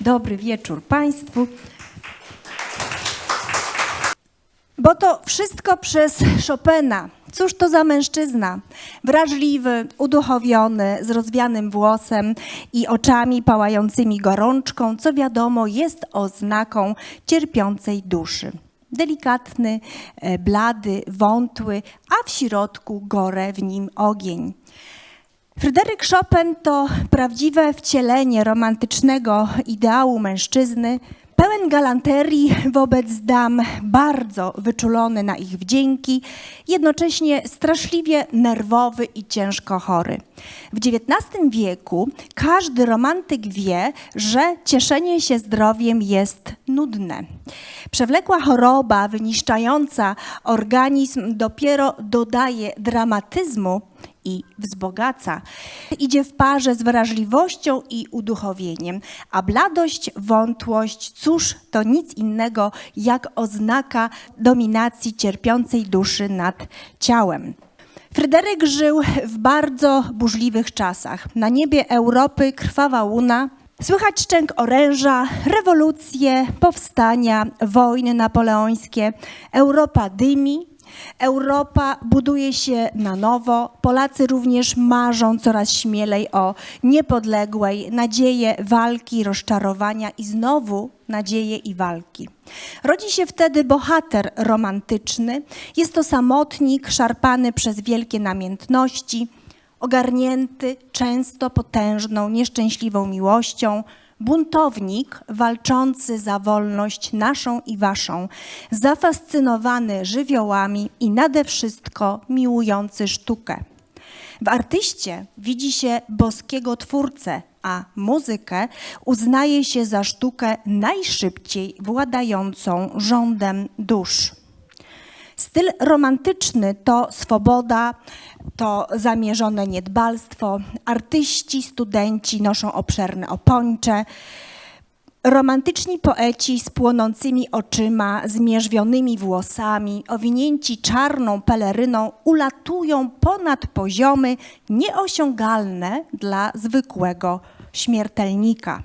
Dobry wieczór Państwu. Bo to wszystko przez Chopina. Cóż to za mężczyzna? Wrażliwy, uduchowiony, z rozwianym włosem i oczami pałającymi gorączką, co wiadomo jest oznaką cierpiącej duszy. Delikatny, e, blady, wątły, a w środku gore w nim ogień. Fryderyk Chopin to prawdziwe wcielenie romantycznego ideału mężczyzny, pełen galanterii wobec dam, bardzo wyczulony na ich wdzięki, jednocześnie straszliwie nerwowy i ciężko chory. W XIX wieku każdy romantyk wie, że cieszenie się zdrowiem jest nudne. Przewlekła choroba wyniszczająca organizm dopiero dodaje dramatyzmu i wzbogaca. Idzie w parze z wrażliwością i uduchowieniem, a bladość, wątłość, cóż to nic innego jak oznaka dominacji cierpiącej duszy nad ciałem. Fryderyk żył w bardzo burzliwych czasach. Na niebie Europy krwawa łuna, Słychać szczęk oręża, rewolucje, powstania, wojny napoleońskie. Europa dymi, Europa buduje się na nowo. Polacy również marzą coraz śmielej o niepodległej, nadzieje walki, rozczarowania i znowu nadzieje i walki. Rodzi się wtedy bohater romantyczny. Jest to samotnik szarpany przez wielkie namiętności, ogarnięty często potężną, nieszczęśliwą miłością, buntownik walczący za wolność naszą i waszą, zafascynowany żywiołami i nade wszystko miłujący sztukę. W artyście widzi się boskiego twórcę, a muzykę uznaje się za sztukę najszybciej władającą rządem dusz. Styl romantyczny to swoboda, to zamierzone niedbalstwo. Artyści, studenci noszą obszerne opończe. Romantyczni poeci z płonącymi oczyma, zmierzwionymi włosami, owinięci czarną peleryną, ulatują ponad poziomy nieosiągalne dla zwykłego śmiertelnika.